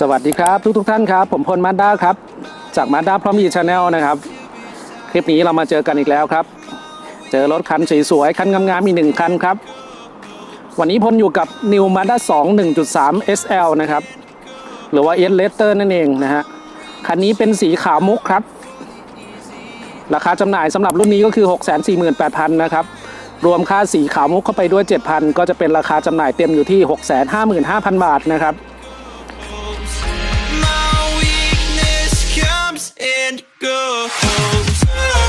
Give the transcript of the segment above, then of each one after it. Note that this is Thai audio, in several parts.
สวัสดีครับทุกทุกๆท่านครับ ผมพลมาด้าครับ จากมาด้าพร้อมยีชาแนลนะครับ คลิปนี้เรามาเจอกันอีกแล้วครับ เจอรถคันสวยๆคันงามๆมีหนึ่งคันครับ วันนี้พลอยู่กับ New Mazda 2 1.3 SL นะครับ หรือว่า S Letter นั่นเองนะฮะคันนี้เป็นสีขาวมุกครับ ราคาจำหน่ายสำหรับรุ่นนี้ก็คือ 648,000 นะครับ รวมค่าสีขาวมุกเข้าไปด้วย 7,000 ก็จะเป็นราคาจำหน่ายเต็มอยู่ที่ 655,000 บาทนะครับ my weakness comes and goes. Goes.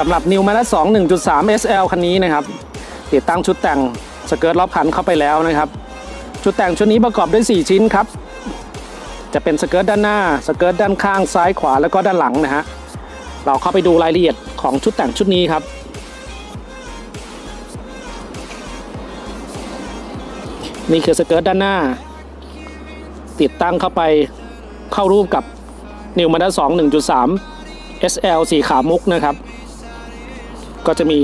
สำหรับ New Mazda 2 1.3 SL คันนี้นะครับ ติดตั้งชุดแต่งสเกิร์ตรอบคันเข้าไปแล้วนะครับ ชุดแต่งชุดนี้ประกอบด้วย 4 ชิ้นครับ จะเป็นสเกิร์ตด้านหน้า สเกิร์ตด้านข้างซ้ายขวาแล้วก็ด้านหลังนะฮะเราเข้าไปดูรายละเอียดของชุดแต่งชุดนี้ครับ นี่คือสเกิร์ตด้านหน้า ติดตั้งเข้าไปเข้ารูปกับ New Mazda 2 1.3 SL สีขาวมุกนะครับ ก็จะมี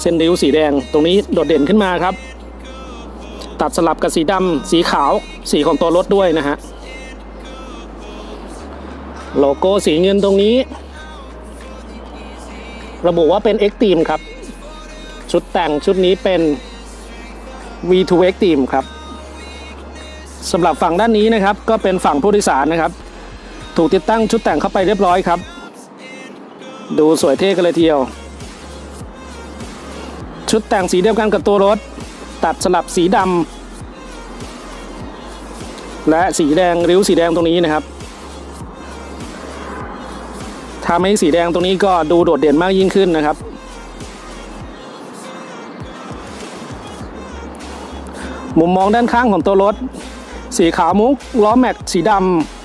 เส้นริ้วสีแดงตรงนี้โดดเด่นขึ้นมาครับ ตัดสลับกับสีดำสีขาวสีของตัวรถด้วยนะฮะโลโก้สีเงินตรงนี้ ระบุว่าเป็น X Team ครับ ชุดแต่งชุดนี้เป็น V2 X Team ครับสำหรับฝั่งด้านนี้นะครับ ก็เป็นฝั่งผู้โดยสารนะครับ ถูกติดตั้งชุดแต่งเข้าไปเรียบร้อยครับ ดูสวยเท่กันเลยทีเดียว ชุดแต่งสีเดียวกันกับตัวรถ ตัดสลับสีดำและสีแดงริ้วสีแดงตรงนี้นะครับทำให้สีแดงตรงนี้ก็ดูโดดเด่นมากยิ่งขึ้นนะครับ มุมมองด้านข้างของตัวรถ สีขาวมุกล้อแม็กสีด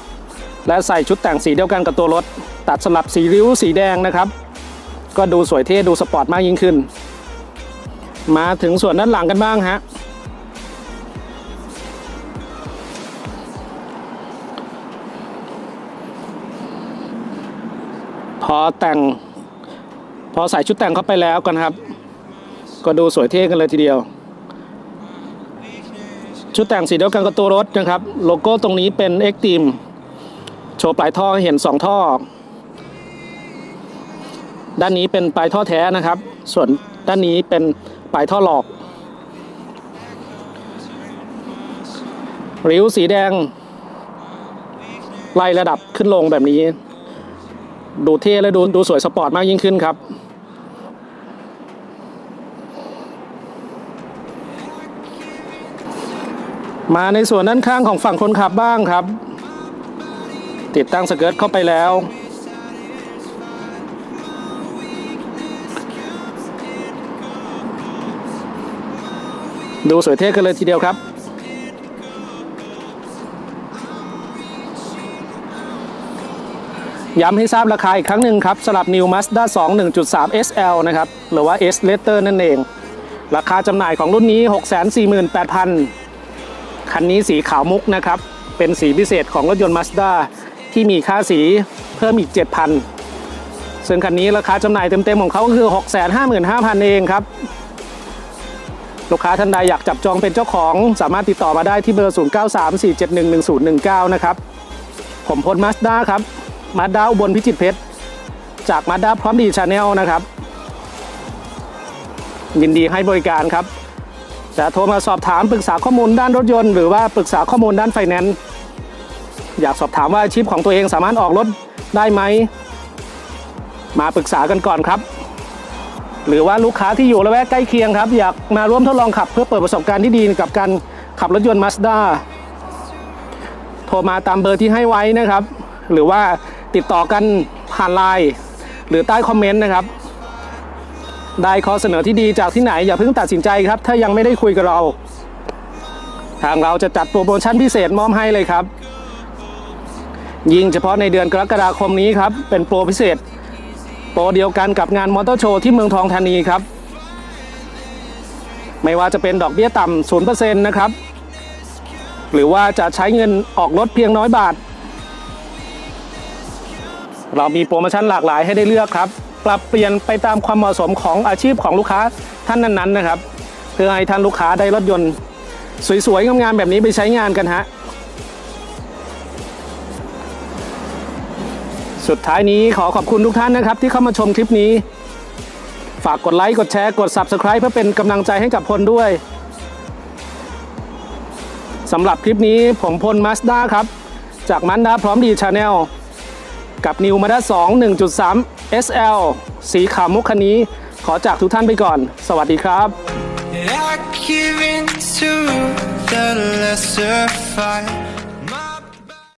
ำและใส่ชุดแต่งสีเดียวกันกับตัวรถ ตัดสลับสีริ้วสีแดงนะครับ ก็ดูสวยเท่ดูสปอร์ตมากยิ่งขึ้น มาถึงส่วนด้านหลังกันบ้างฮะ พอแต่ง พอใส่ชุดแต่งเข้าไปแล้วกันครับ ก็ดูสวยเท่กันเลยทีเดียว ชุดแต่งสีเดียวกันกับตัวรถนะครับ โลโก้ตรงนี้เป็น X Team โชว์ปลายท่อให้เห็น 2 ท่อ ด้านนี้เป็นปลายท่อแท้นะครับ ส่วนด้านนี้เป็น ปลายท่อหลอก ริ้วสีแดง ไล่ระดับขึ้นลงแบบนี้ ดูเท่และดูดูสวยสปอร์ตมากยิ่งขึ้นครับมาในส่วนด้านข้างของฝั่งคนขับบ้างครับ ติดตั้งสเกิร์ตเข้าไปแล้ว ดูสวยเท่กันเลยทีเดียวครับ ย้ำให้ทราบราคาอีกครั้งหนึ่งครับสำหรับ New Mazda 2 1.3 SL นะครับ หรือว่า S Letter นั่นเอง ราคาจำหน่ายของรุ่นนี้ 648,000 คันนี้สีขาวมุกนะครับ เป็นสีพิเศษของรถยนต์ Mazda ที่มีค่าสีเพิ่มอีก 7,000 ซึ่งคันนี้ราคาจำหน่ายเต็มๆของเขาก็คือ 655,000 เองครับ ลูกค้าท่านใดอยากจับจองเป็นเจ้าของ สามารถติดต่อมาได้ที่เบอร์ 0934711019 นะครับ ผมพลมาสด้าครับมาด้าอุบลพิจิตรเพชร จากมาด้าพร้อมดีชาแนลนะครับ ยินดีให้บริการครับจะโทรมาสอบถามปรึกษาข้อมูลด้านรถยนต์หรือว่าปรึกษาข้อมูลด้านไฟแนนซ์อยากสอบถามว่าอาชีพของตัวเองสามารถออกรถได้ไหม มาปรึกษากันก่อนครับ หรือว่าลูกค้าที่อยู่ละแวกใกล้เคียงครับ อยากมาร่วมทดลองขับเพื่อเปิดประสบการณ์ที่ดีกับการขับรถยนต์มาสด้าโทรมาตามเบอร์ที่ให้ไว้นะครับ หรือว่าติดต่อกันผ่านไลน์หรือใต้คอมเมนต์นะครับ ได้ข้อเสนอที่ดีจากที่ไหน อย่าเพิ่งตัดสินใจครับ ถ้ายังไม่ได้คุยกับเรา ทางเราจะจัดโปรโมชั่นพิเศษมอบให้เลยครับ ยิ่งเฉพาะในเดือนกรกฎาคมนี้ครับ เป็นโปรพิเศษ ปรเดียวกันกับงานมอเตอร์โชว์ที่เมืองทองธานีครับ ไม่ว่าจะเป็นดอกเบี้ยต่ำ0%นะครับ หรือว่าจะใช้เงินออกรถเพียงน้อยบาท เรามีโปรโมชั่นหลากหลายให้ได้เลือกครับ ปรับเปลี่ยนไปตามความเหมาะสมของอาชีพของลูกค้าท่านนั้นๆนะครับ เพื่อให้ท่านลูกค้าได้รถยนต์ สวยๆงามๆแบบนี้ไปใช้งานกันฮะ สุดท้ายนี้ขอขอบคุณทุกท่านนะครับ ที่เข้ามาชมคลิปนี้ ฝากกดไลค์กดแชร์กด Subscribe เพื่อเป็นกำลังใจให้กับพลด้วยสำหรับคลิปนี้ผมพลมาสด้าครับ จากมันด้าพร้อมดีชาแนลกับนิวมาด้า2 1.3 SL สีขาวมุกคันนี้ ขอจากทุกท่านไปก่อน สวัสดีครับ I give in to the lesser fight.